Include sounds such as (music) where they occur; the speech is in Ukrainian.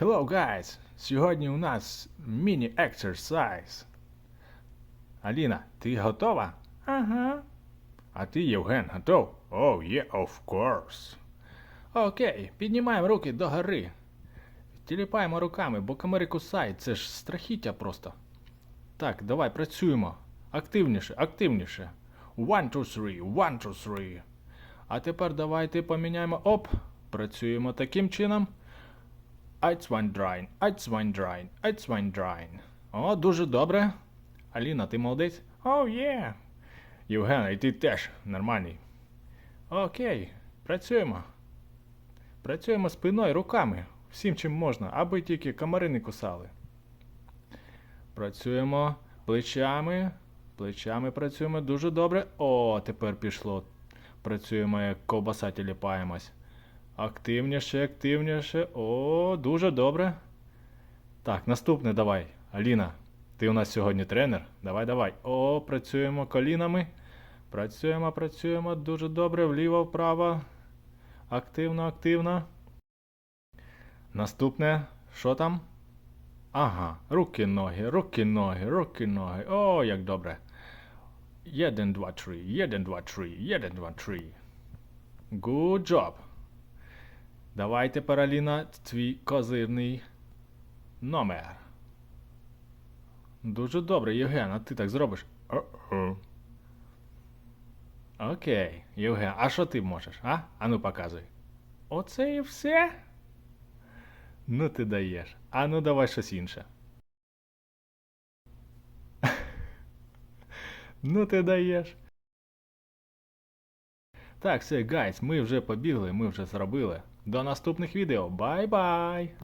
Hello, guys! Сьогодні у нас міні-ексерсайз. Аліна, ти готова? Ага. А ти, Євген, готов? Oh, yeah, of course. Окей, піднімаємо руки догори. Тіліпаємо руками, бо комари кусають, це ж страхіття просто. Так, давай працюємо. Активніше, активніше. One, two, three, one, two, three. А тепер давайте поміняємо. Оп. Працюємо таким чином. Айцвайндрайн, Айцвайндрайн, Айцвайндрайн. О, дуже добре. Аліна, ти молодець? О, є. Євгена, і ти теж нормальний. Окей, працюємо. Працюємо спиною, руками. Всім чим можна, аби тільки комари не кусали. Працюємо плечами. Плечами працюємо дуже добре. О, тепер пішло. Працюємо як ковбаса тіліпаємось. Активніше, активніше. О, дуже добре. Так, наступне давай. Аліна, ти у нас сьогодні тренер. Давай, давай. О, працюємо колінами. Працюємо, працюємо дуже добре. Вліво, вправо. Активно, активно. Наступне. Що там? Ага, руки, ноги, руки, ноги, руки, ноги. О, як добре. Один, два, три, один, два, три, один, два, три. Good job. Давай тепер, Аліна, твій козирний номер. Дуже добре, Євген, а ти так зробиш? Окей, Євген, а що ти можеш, а? Ану показуй. Оце і все? Ну ти даєш. А ну давай щось інше. (laughs) ну ти даєш. Так, все, гайс, ми вже побігли, ми вже зробили. До наступних відео. Бай-бай!